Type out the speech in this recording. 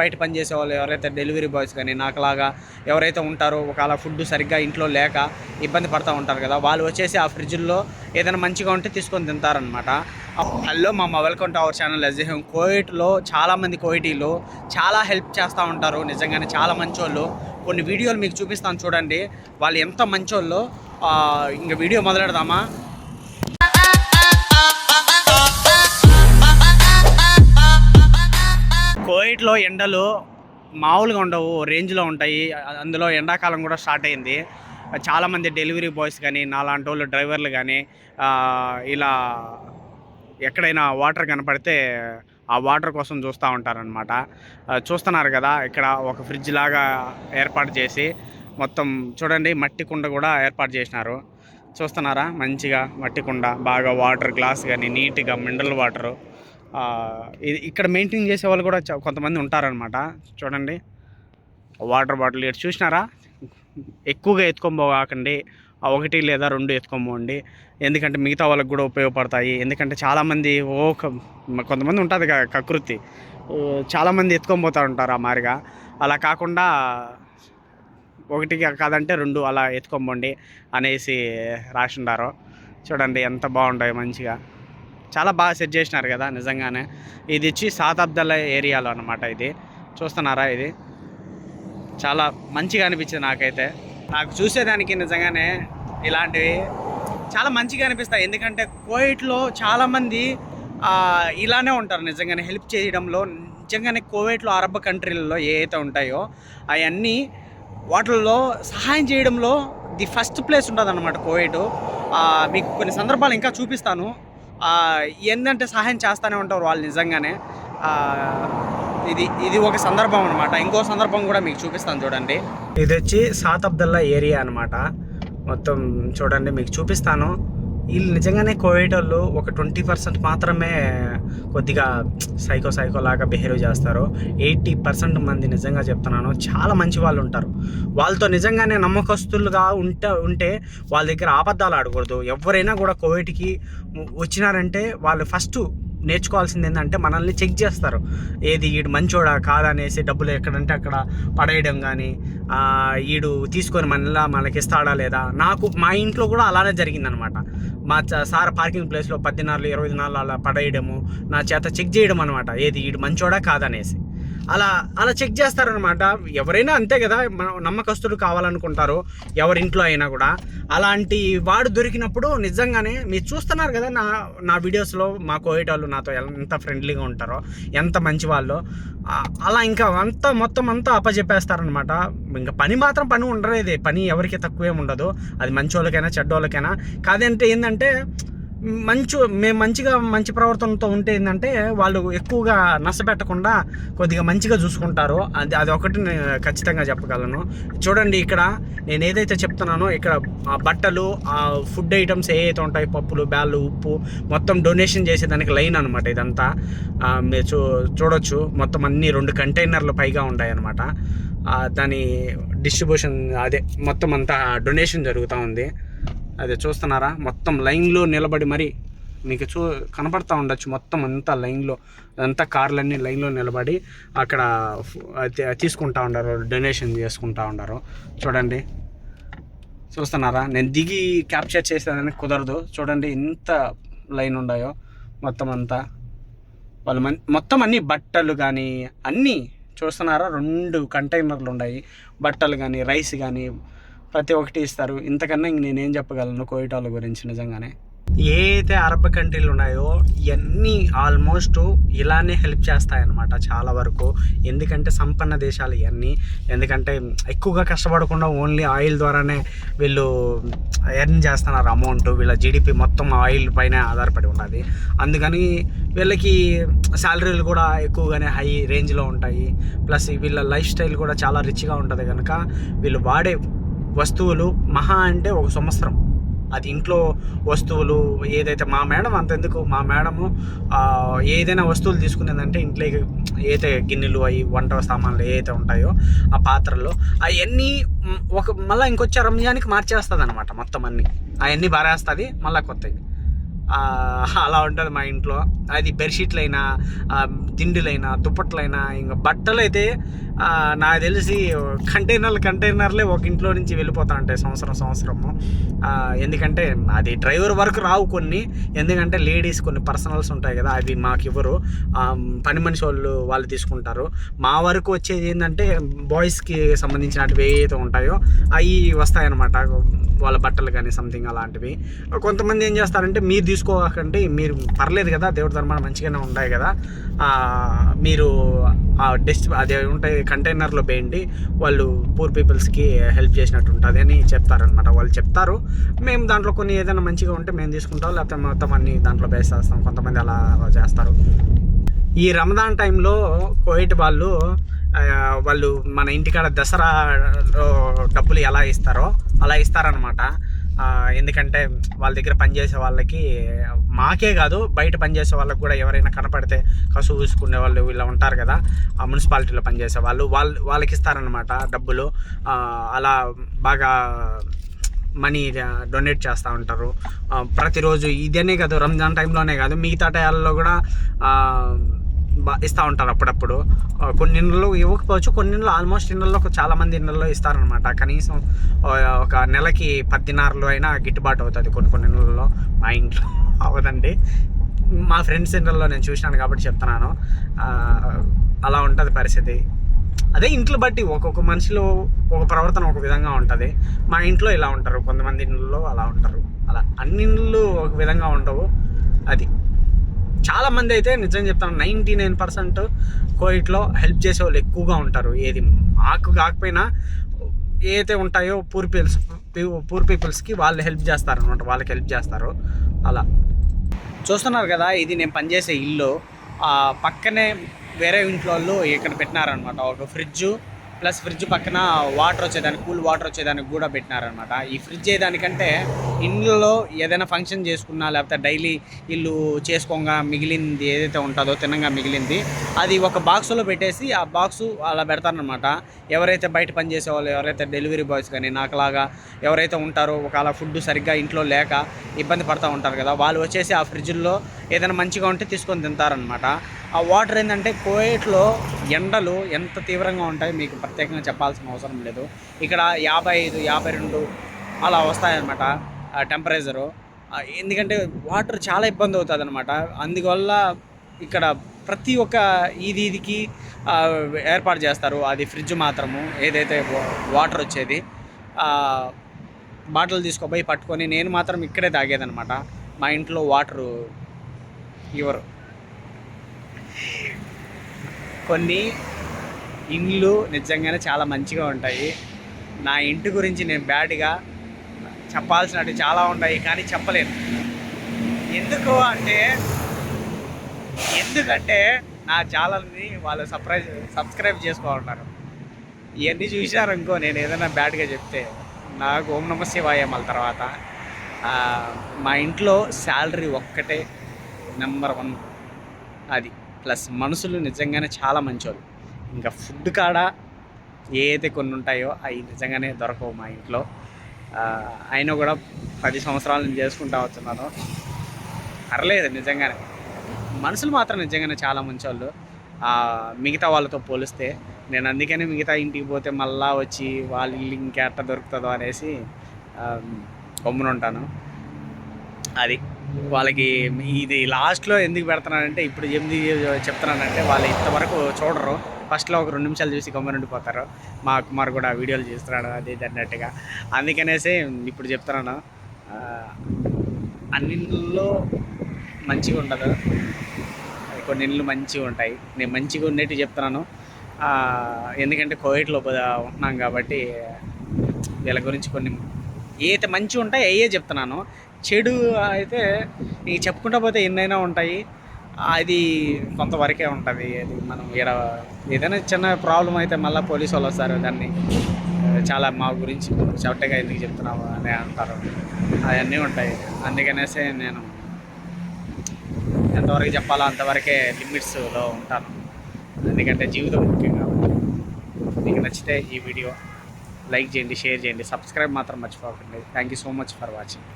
బయట పనిచేసే వాళ్ళు ఎవరైతే డెలివరీ బాయ్స్ కానీ నాకులాగా ఎవరైతే ఉంటారో ఒకవేళ ఫుడ్ సరిగ్గా ఇంట్లో లేక ఇబ్బంది పడుతూ ఉంటారు కదా వాళ్ళు వచ్చేసి ఆ ఫ్రిడ్జ్లో ఏదైనా మంచిగా ఉంటే తీసుకొని తింటారనమాట హలో మా వెల్కమ్ టు అవర్ ఛానల్ అజీహం కోయిట్లో చాలామంది కోయిటీలు చాలా హెల్ప్ చేస్తూ ఉంటారు నిజంగానే చాలా మంచోళ్ళు. కొన్ని వీడియోలు మీకు చూపిస్తాను చూడండి. వాళ్ళు ఎంత మంచోళ్ళు ఇంకా వీడియో మొదలెడదామా? కోయిట్లో ఎండలు మామూలుగా ఉండవు రేంజ్లో ఉంటాయి. అందులో ఎండాకాలం కూడా స్టార్ట్ అయింది. చాలామంది డెలివరీ బాయ్స్ కానీ నాలాంటి వాళ్ళు డ్రైవర్లు కానీ ఇలా ఎక్కడైనా వాటర్ కనపడితే ఆ వాటర్ కోసం చూస్తూ ఉంటారనమాట చూస్తున్నారు కదా ఇక్కడ ఒక ఫ్రిడ్జ్ లాగా ఏర్పాటు చేసి మొత్తం చూడండి మట్టి కుండ కూడా ఏర్పాటు చేసినారు. చూస్తున్నారా? మంచిగా మట్టి కుండ బాగా వాటర్ గ్లాస్ కానీ నీట్గా మినరల్ వాటరు ఇక్కడ మెయింటైన్ చేసే వాళ్ళు కూడా కొంతమంది ఉంటారనమాట చూడండి. వాటర్ బాటిల్ ఇటు చూసినారా? ఎక్కువగా ఎత్తుకొని ఒకటి లేదా రెండు ఎత్తుకొని ఎందుకంటే మిగతా వాళ్ళకి కూడా ఉపయోగపడతాయి. ఎందుకంటే చాలామంది ఓ క- కొంతమంది ఉంటుంది కదా కకృతి. చాలామంది ఎత్తుకొని పోతూ ఉంటారు ఆ మారిగా. అలా కాకుండా ఒకటి కాదంటే రెండు అలా ఎత్తుకొని అనేసి రాసిండారు. చూడండి ఎంత బాగుంటాయి మంచిగా. చాలా బాగా సెట్ చేసినారు కదా నిజంగానే. ఇది వచ్చి సాతాబ్దాల ఏరియాలో అనమాట ఇది. చూస్తున్నారా ఇది? చాలా మంచిగా అనిపించింది నాకైతే. నాకు చూసేదానికి నిజంగానే ఇలాంటివి చాలా మంచిగా అనిపిస్తాయి. ఎందుకంటే కోవిడ్లో చాలామంది ఇలానే ఉంటారు నిజంగానే. హెల్ప్ చేయడంలో నిజంగానే కోవిడ్లో అరబ్ కంట్రీలలో ఏ అయితే ఉంటాయో అవన్నీ వాటిల్లో సహాయం చేయడంలో ది ఫస్ట్ ప్లేస్ ఉంటుంది అన్నమాట కోవిడ్ మీకు కొన్ని సందర్భాలు ఇంకా చూపిస్తాను. ఏంటంటే సహాయం చేస్తూనే ఉంటారు వాళ్ళు నిజంగానే. ఇది ఇది ఒక సందర్భం అనమాట ఇంకో సందర్భం కూడా మీకు చూపిస్తాను చూడండి. ఇది వచ్చి సాతబ్దల్లా ఏరియా అనమాట మొత్తం చూడండి మీకు చూపిస్తాను. వీళ్ళు నిజంగానే కోవిడ్ వాళ్ళు ఒక ట్వంటీ పర్సెంట్ మాత్రమే కొద్దిగా సైకో సైకో లాగా బిహేవ్ చేస్తారు ఎయిటీ పర్సెంట్ మంది నిజంగా చెప్తున్నాను చాలా మంచి వాళ్ళు ఉంటారు. వాళ్ళతో నిజంగానే నమ్మకస్తులుగా ఉంటే ఉంటే వాళ్ళ దగ్గర అబద్ధాలు ఆడకూడదు. ఎవరైనా కూడా కోవిడ్కి వచ్చినారంటే వాళ్ళు ఫస్ట్ నేర్చుకోవాల్సింది ఏంటంటే మనల్ని చెక్ చేస్తారు. ఏది ఈడు మంచోడా కాదనేసి డబ్బులు ఎక్కడంటే అక్కడ పడేయడం కానీ ఈడు తీసుకొని మనలా మనకి ఇస్తాడా లేదా? నాకు మా ఇంట్లో కూడా అలానే జరిగిందనమాట. మా చ- సార్ పార్కింగ్ ప్లేస్లో పద్దెనాలు ఇరవై నాలుగు అలా పడేయడము నా చేత చెక్ చేయడం అనమాట ఏది ఈడు మంచోడా కాదనేసి. అలా అలా చెక్ చేస్తారనమాట ఎవరైనా అంతే కదా నమ్మకస్తులు కావాలనుకుంటారు ఎవరింట్లో అయినా కూడా. అలాంటి వాడు దొరికినప్పుడు నిజంగానే మీరు చూస్తున్నారు కదా నా నా వీడియోస్లో మా కోవిడ్ వాళ్ళు నాతో ఎంత ఫ్రెండ్లీగా ఉంటారో ఎంత మంచి వాళ్ళు. అలా ఇంకా అంతా మొత్తం అంతా అప్పచెప్పేస్తారనమాట ఇంకా పని మాత్రం పని ఉండలేదు పని ఎవరికి తక్కువేం ఉండదు. అది మంచి వాళ్ళకైనా చెడ్డోళ్ళకైనా. కాదంటే ఏంటంటే మంచి మేము మంచిగా మంచి ప్రవర్తనతో ఉంటే ఏంటంటే వాళ్ళు ఎక్కువగా నష్టపెట్టకుండా కొద్దిగా మంచిగా చూసుకుంటారు. అది అది ఒకటి నేను ఖచ్చితంగా చెప్పగలను. చూడండి ఇక్కడ నేను ఏదైతే చెప్తున్నానో ఇక్కడ ఆ బట్టలు ఆ ఫుడ్ ఐటమ్స్ ఏవైతే ఉంటాయో ఉంటాయి పప్పులు బ్యాళ్ళు ఉప్పు మొత్తం డొనేషన్ చేసేదానికి లైన్ అనమాట ఇదంతా. మీరు చూ చూడొచ్చు. మొత్తం అన్ని రెండు కంటైనర్లు పైగా ఉంటాయి అనమాట దాని డిస్ట్రిబ్యూషన్ అదే మొత్తం అంతా డొనేషన్ జరుగుతూ ఉంది. అదే చూస్తున్నారా? మొత్తం లైన్లో నిలబడి మరి మీకు చూ కనపడతా ఉండొచ్చు. మొత్తం అంతా లైన్లో అంతా కార్లన్నీ లైన్లో నిలబడి అక్కడ తీసుకుంటా ఉండారు డొనేషన్ చేసుకుంటా ఉండారు. చూడండి. చూస్తున్నారా? నేను దిగి క్యాప్చర్ చేసేదానికి కుదరదు. చూడండి ఎంత లైన్ ఉన్నాయో మొత్తం అంతా. వాళ్ళు మన్ మొత్తం అన్ని బట్టలు కానీ అన్నీ చూస్తున్నారా? రెండు కంటైనర్లు ఉన్నాయి బట్టలు కానీ రైస్ కానీ ప్రతి ఒక్కటి ఇస్తారు. ఇంతకన్నా ఇంక నేనేం చెప్పగలను కోయిటాల గురించి నిజంగానే. ఏ అయితే అరబ్ కంట్రీలు ఉన్నాయో ఇవన్నీ ఆల్మోస్ట్ ఇలానే హెల్ప్ చేస్తాయన్నమాట చాలా వరకు. ఎందుకంటే సంపన్న దేశాలు ఇవన్నీ ఎందుకంటే ఎక్కువగా కష్టపడకుండా ఓన్లీ ఆయిల్ ద్వారానే వీళ్ళు ఎర్న్ చేస్తున్నారు అమౌంట్. వీళ్ళ జీడిపి మొత్తం ఆయిల్ పైన ఆధారపడి ఉన్నది. అందుకని వీళ్ళకి శాలరీలు కూడా ఎక్కువగానే హై రేంజ్లో ఉంటాయి. ప్లస్ వీళ్ళ లైఫ్ స్టైల్ కూడా చాలా రిచ్గా ఉంటుంది కనుక వీళ్ళు వాడే వస్తువులు మహా అంటే ఒక సంవత్సరం. అది ఇంట్లో వస్తువులు ఏదైతే మా మేడం అంతెందుకు మా మేడము ఏదైనా వస్తువులు తీసుకునేదంటే ఇంట్లో ఏదైతే గిన్నెలు అవి వంట సామాన్లు ఏవైతే ఉంటాయో ఆ పాత్రలు అవన్నీ ఒక మళ్ళీ ఇంకొచ్చే రంజానికి మార్చేస్తుంది అనమాట మొత్తం అన్ని. అవన్నీ బారేస్తుంది మళ్ళీ కొత్తవి అలా ఉంటుంది మా ఇంట్లో. అది బెడ్షీట్లు అయినా దిండులైనా దుప్పట్లైనా ఇంకా బట్టలు అయితే నాకు తెలిసి కంటైనర్లు కంటైనర్లే ఒక ఇంట్లో నుంచి వెళ్ళిపోతా ఉంటాయి సంవత్సరం సంవత్సరము. ఎందుకంటే అది డ్రైవర్ వరకు రావు కొన్ని. ఎందుకంటే లేడీస్ కొన్ని పర్సనల్స్ ఉంటాయి కదా అవి మాకు ఇవ్వరు. పని మనిషి వాళ్ళు వాళ్ళు తీసుకుంటారు. మా వరకు వచ్చేది ఏంటంటే బాయ్స్కి సంబంధించినవి ఏవైతే ఉంటాయో అవి వస్తాయన్నమాట. వాళ్ళ బట్టలు కానీ సంథింగ్ అలాంటివి. కొంతమంది ఏం చేస్తారంటే మీరు తీసుకోకంటే మీరు పర్లేదు కదా దేవుడి ధర్మాన మంచిగానే ఉన్నాయి కదా. మీరు ఆ డస్ట్ అదే ఉంటాయి కంటైనర్లో వేయండి. వాళ్ళు పూర్ పీపుల్స్కి హెల్ప్ చేసినట్టు ఉంటుంది అని చెప్తారనమాట వాళ్ళు చెప్తారు. మేము దాంట్లో కొన్ని ఏదైనా మంచిగా ఉంటే మేము తీసుకుంటాం. లేకపోతే మొత్తం అన్ని దాంట్లో వేసేస్తాం కొంతమంది అలా చేస్తారు. ఈ రమదాన్ టైంలో కోయిట్ వాళ్ళు వాళ్ళు మన ఇంటికాడ దసరా డబ్బులు ఎలా ఇస్తారో అలా ఇస్తారనమాట ఎందుకంటే వాళ్ళ దగ్గర పనిచేసే వాళ్ళకి మాకే కాదు బయట పనిచేసే వాళ్ళకి కూడా ఎవరైనా కనపడితే కసు చూసుకునే వాళ్ళు ఇలా ఉంటారు కదా ఆ మున్సిపాలిటీలో పనిచేసే వాళ్ళు వాళ్ళు వాళ్ళకి ఇస్తారనమాట డబ్బులు. అలా బాగా మనీ డొనేట్ చేస్తూ ఉంటారు. ప్రతిరోజు ఇదనే కాదు రంజాన్ టైంలోనే కాదు మిగతా టయాల్లో కూడా ఇస్తూ ఉంటారు అప్పుడప్పుడు. కొన్ని ఇళ్ళలో ఇవ్వకపోవచ్చు కొన్ని ఇళ్ళు ఆల్మోస్ట్ ఇళ్ళలో చాలా మంది ఇళ్ళలో ఇస్తారనమాట కనీసం ఒక నెలకి పద్దెనారులు అయినా గిట్టుబాటు అవుతుంది కొన్ని కొన్ని ఇళ్ళలో మా ఇంట్లో అవ్వదండి. మా ఫ్రెండ్స్ ఇళ్ళలో నేను చూసినాను కాబట్టి చెప్తున్నాను. అలా ఉంటుంది పరిస్థితి. అదే ఇంట్లో బట్టి ఒక్కొక్క మనిషిలో ఒక ప్రవర్తన ఒక విధంగా ఉంటుంది. మా ఇంట్లో ఇలా ఉంటారు కొంతమంది ఇళ్ళలో అలా ఉంటారు. అలా అన్ని ఇళ్ళు ఒక విధంగా ఉండవు. అది. చాలా మంది అయితే నిజం చెప్తాను నైంటీ నైన్ పర్సెంట్ కోవిడ్లో హెల్ప్ చేసే వాళ్ళు ఎక్కువగా ఉంటారు. ఏది మాకు కాకపోయినా ఏదైతే ఉంటాయో పూర్ పీపుల్స్ పూర్ పీపుల్స్కి వాళ్ళు హెల్ప్ చేస్తారు అనమాట వాళ్ళకి హెల్ప్ చేస్తారు. అలా. చూస్తున్నారు కదా ఇది నేను పనిచేసే ఇల్లు. పక్కనే వేరే ఇంట్లో వాళ్ళు ఇక్కడ పెట్టినారనమాట ఒక ఫ్రిడ్జ్ ప్లస్ ఫ్రిడ్జ్ పక్కన వాటర్ వచ్చేదానికి కూల్ వాటర్ వచ్చేదానికి కూడా పెట్టినారనమాట ఈ ఫ్రిడ్జ్ ఏదానికంటే ఇండ్లలో ఏదైనా ఫంక్షన్ చేసుకున్నా లేకపోతే డైలీ ఇల్లు చేసుకోగా మిగిలింది ఏదైతే ఉంటుందో తినంగా మిగిలింది అది ఒక బాక్స్లో పెట్టేసి ఆ బాక్సు అలా పెడతారనమాట ఎవరైతే బయట పనిచేసే వాళ్ళు ఎవరైతే డెలివరీ బాయ్స్ కానీ నాకులాగా ఎవరైతే ఉంటారో ఒకవేళ ఫుడ్ సరిగ్గా ఇంట్లో లేక ఇబ్బంది పడుతూ ఉంటారు కదా వాళ్ళు వచ్చేసి ఆ ఫ్రిడ్జ్లో ఏదైనా మంచిగా ఉంటే తీసుకొని తింటారనమాట ఆ వాటర్ ఏంటంటే కోయేట్లో ఎండలు ఎంత తీవ్రంగా ఉంటాయో మీకు ప్రత్యేకంగా చెప్పాల్సిన అవసరం లేదు. ఇక్కడ యాభై ఐదు యాభై రెండు అలా వస్తాయన్నమాట టెంపరేచరు ఎందుకంటే వాటర్ చాలా ఇబ్బంది అవుతుంది అనమాట అందువల్ల ఇక్కడ ప్రతి ఒక్క ఇది ఇదికి ఏర్పాటు చేస్తారు. అది ఫ్రిడ్జ్ మాత్రము ఏదైతే వాటర్ వచ్చేది బాటిల్ తీసుకోపోయి పట్టుకొని నేను మాత్రం ఇక్కడే తాగేదనమాట మా ఇంట్లో వాటరు ఇవ్వరు. కొన్ని ఇండ్లు నిజంగానే చాలా మంచిగా ఉంటాయి. నా ఇంటి గురించి నేను బ్యాడ్గా చెప్పాల్సినట్టు చాలా ఉంటాయి కానీ చెప్పలేను. ఎందుకు అంటే ఎందుకంటే నా ఛానల్ని వాళ్ళు సబ్స్క్రైబ్ సబ్స్క్రైబ్ చేసుకోవాలన్నారు ఇవన్నీ చూశారనుకో నేను ఏదైనా బ్యాడ్గా చెప్తే నాకు ఓం నమ శివాయ మళ్ళీ తర్వాత. మా ఇంట్లో శాలరీ ఒక్కటే నెంబర్ వన్. అది. ప్లస్ మనుషులు నిజంగానే చాలా మంచోళ్ళు. ఇంకా ఫుడ్ కాడ ఏదైతే కొన్ని ఉంటాయో అవి నిజంగానే దొరకవు మా ఇంట్లో. అయినా కూడా పది సంవత్సరాలు నేను చేసుకుంటా వస్తున్నాను. పర్లేదు నిజంగానే. మనుషులు మాత్రం నిజంగానే చాలా మంచోళ్ళు. మిగతా వాళ్ళతో పోలిస్తే నేను అందుకనే మిగతా ఇంటికి పోతే మళ్ళా వచ్చి వాళ్ళ ఇల్లు ఇంకెట్ట దొరుకుతుందో అనేసి ఆ, అది. వాళ్ళకి ఇది లాస్ట్లో ఎందుకు పెడుతున్నానంటే ఇప్పుడు ఎనిమిది చెప్తున్నానంటే వాళ్ళు ఇంతవరకు చూడరు. ఫస్ట్లో ఒక రెండు నిమిషాలు చూసి గమ్మనుండిపోతారు మా కుమార్ కూడా వీడియోలు చేస్తున్నాడు అది ఇది అన్నట్టుగా. అందుకనేసి ఇప్పుడు చెప్తున్నాను. ఆ, అన్నింటిలో మంచిగా ఉండదు. కొన్ని ఇళ్ళు మంచిగా ఉంటాయి. నేను మంచిగా ఉండేవి చెప్తున్నాను. ఎందుకంటే కోవిడ్లో ఉంటున్నాం కాబట్టి వీళ్ళ గురించి కొన్ని ఏదైతే మంచిగా ఉంటాయి అయ్యే చెప్తున్నాను. చెడు అయితే నీకు చెప్పుకుంటా పోతే ఎన్నైనా ఉంటాయి. అది కొంతవరకే ఉంటుంది. అది మనం ఈడ ఏదైనా చిన్న ప్రాబ్లం అయితే మళ్ళీ పోలీసు వాళ్ళు వస్తారు. దాన్ని చాలా మా గురించి చవటగా ఎందుకు చెప్తున్నావు అని అంటారు. అవన్నీ ఉంటాయి. అందుకనేసే నేను ఎంతవరకు చెప్పాలో అంతవరకే లిమిట్స్లో ఉంటాను. ఎందుకంటే జీవితం ముఖ్యం కాబట్టి. మీకు నచ్చితే ఈ వీడియో లైక్ చేయండి షేర్ చేయండి. సబ్స్క్రైబ్ మాత్రం మర్చిపోకండి. Thank you so much for watching